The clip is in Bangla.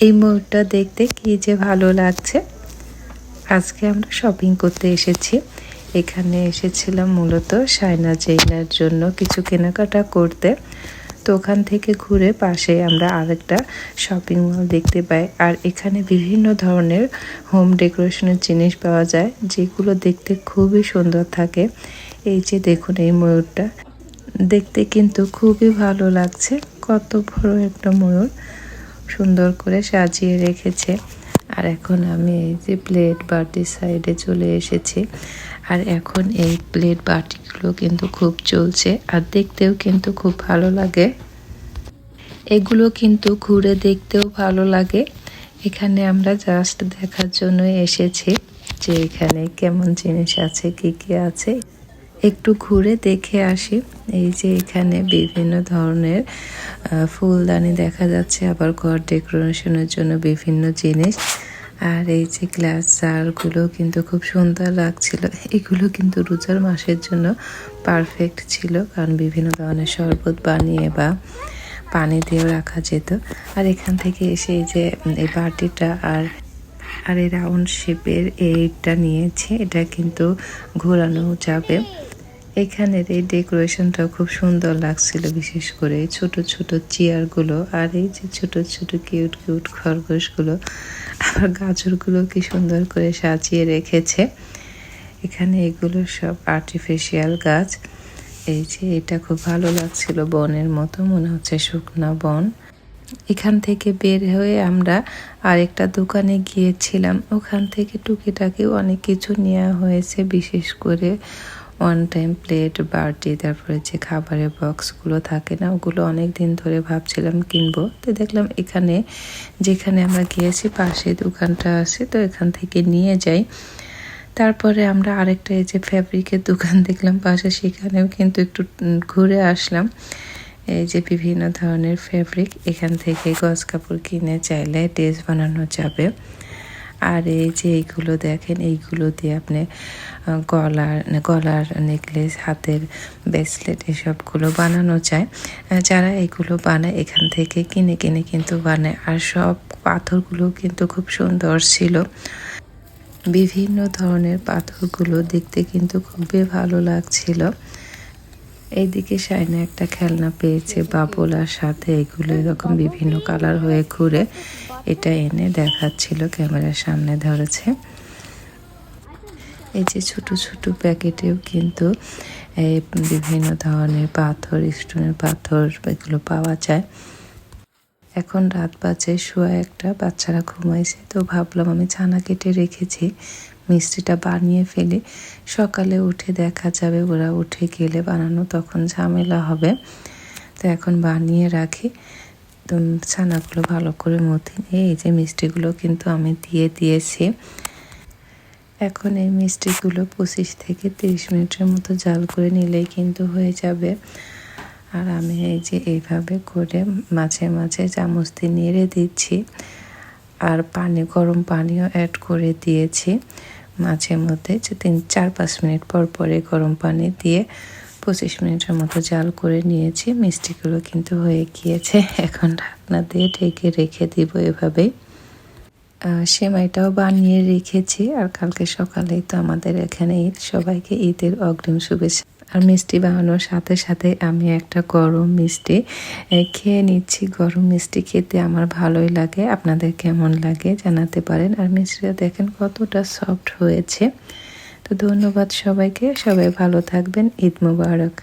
এই ময়ূরটা দেখতে কি যে ভালো লাগছে। আজকে আমরা শপিং করতে এসেছি। এখানে এসেছিলাম মূলত সায়না জেইনার জন্য কিছু কেনাকাটা করতে। তো ওখান থেকে ঘুরে পাশে আমরা আরেকটা শপিং মল দেখতে পাই। আর এখানে বিভিন্ন ধরনের হোম ডেকোরেশনের জিনিস পাওয়া যায়, যেগুলো দেখতে খুবই সুন্দর থাকে। এই যে দেখুন এই ময়ূরটা। দেখতে কিন্তু খুবই ভালো লাগছে। কত বড় একটা ময়ূর। সুন্দর করে সাজিয়ে রেখেছে। আর এখন আমি এই যে প্লেট বাটি সাইডে চলে এসেছি। আর এখন এই প্লেট বাটিগুলো কিন্তু খুব চলছে আর দেখতেও কিন্তু খুব ভালো লাগে। এগুলো কিন্তু ঘুরে দেখতেও ভালো লাগে। এখানে আমরা জাস্ট দেখার জন্য এসেছি যে এখানে কেমন জিনিস আছে, কি কি আছে। একটু ঘুরে দেখে আসি। এই যে এখানে বিভিন্ন ধরনের ফুলদানি দেখা যাচ্ছে, আবার ঘর ডেকোরেশনের জন্য বিভিন্ন জিনিস। আর এই যে গ্লাস জারগুলো কিন্তু খুব সুন্দর লাগছিল। এগুলো কিন্তু রোজার মাসের জন্য পারফেক্ট ছিল, কারণ বিভিন্ন ধরনের শরবত বানিয়ে বা পানি দিয়েও রাখা যেত। আর এখান থেকে এসে এই যে এই বাটিটা আর আর এই রাউন্ড শেপের এইটা নিয়েছে। এটা কিন্তু ঘোরানো যাবে। এখানের এই ডেকোরেশনটা খুব সুন্দর লাগছিল, বিশেষ করে ছোট ছোট চেয়ারগুলো আর এই যে ছোট ছোট কিউট কিউট খরগোশগুলো। আবার গাজরগুলো কি সুন্দর করে সাজিয়ে রেখেছে। এখানে এগুলো সব আর্টিফিশিয়াল গাছ। এই যে এটা খুব ভালো লাগছিল বনের মতো, মনে হচ্ছে শুকনা বন। এখান থেকে বের হয়ে আমরা আরেকটা দোকানে গিয়েছিলাম। ওখান থেকে টুকিটাকি অনেক কিছু নেওয়া হয়েছে, বিশেষ করে ওয়ান টাইম প্লেট বার্টি তারপরে যে খাবারের বক্সগুলো থাকে না, ওগুলো অনেক দিন ধরে ভাবছিলাম কিনবো। তো দেখলাম এখানে, যেখানে আমরা গিয়েছি, পাশে দোকানটা আছে, তো এখান থেকে নিয়ে যাই। তারপরে আমরা আরেকটা এই যে ফ্যাব্রিকের দোকান দেখলাম পাশে, সেখানেও কিন্তু একটু ঘুরে আসলাম। এই যে বিভিন্ন ধরনের ফ্যাব্রিক এখান থেকে গজ কাপড় কিনে চাইলে ড্রেস বানানো যাবে। আর এই যে এইগুলো দেখেন, এইগুলো দিয়ে আপনি গলার গলার নেকলেস হাতের ব্রেসলেট এসবগুলো বানানো যায়। যারা এগুলো বানায়, এখান থেকে কিনে কিনে কিন্তু বানায়। আর সব পাথরগুলো কিন্তু খুব সুন্দর ছিল। বিভিন্ন ধরনের পাথরগুলো দেখতে কিন্তু খুবই ভালো লাগছিল। এইদিকে সাইনে একটা খেলনা পেয়েছে বাবলার সাথে এগুলো এরকম বিভিন্ন কালার হয়ে ঘুরে এটা এনে দেখাচ্ছিল, ক্যামেরার সামনে ধরেছে। এই যে ছোট ছোট প্যাকেটেও কিন্তু এই বিভিন্ন ধরনের পাথর, স্টোনের পাথর এগুলো পাওয়া যায়। এখন রাত বাজে, শোয়া একটা, বাচ্চারা ঘুমাইছে, তো ভাবলাম আমি ছানা কেটে রেখেছি। মিষ্টিটা বানিয়ে ফেলি। সকালে উঠে দেখা যাবে ওরা উঠে গেলে বানানো তখন ঝামেলা হবে। তো এখন বানিয়ে রাখি। তো ছানাগুলো ভালো করে মতি এই যে মিষ্টিগুলো কিন্তু আমি দিয়ে দিয়েছি। এখন এই মিষ্টিগুলো পঁচিশ থেকে তিরিশ মিনিটের মতো জাল করে নিলেই কিন্তু হয়ে যাবে। আর আমি এই যে এইভাবে করে মাঝে মাঝে চামচ দিয়ে নেড়ে দিচ্ছি। আর পানি, গরম পানিও অ্যাড করে দিয়েছি। মাঝে মধ্যে যে তিন, চার, পাঁচ মিনিট পর পরে গরম পানি দিয়ে পঁচিশ মিনিটের মতো জাল করে নিয়েছি। মিষ্টিগুলো কিন্তু হয়ে গিয়েছে। এখন ঢাকনা দিয়ে ঢেকে রেখে দিব এভাবেই। সেমাইটাও বানিয়ে রেখেছি। আর কালকে সকালেই তো আমাদের এখানে ঈদ সবাইকে ঈদের অগ্রিম শুভেচ্ছা। আর মিষ্টি বানানোর সাথে সাথে আমি একটা গরম মিষ্টি খেয়ে নিচ্ছি। গরম মিষ্টি খেতে আমার ভালোই লাগে। আপনাদের কেমন লাগে জানাতে পারেন। আর মিষ্টিটা দেখেন কতটা সফট হয়েছে। তো ধন্যবাদ সবাইকে। সবাই ভালো থাকবেন। ঈদ মুবারক।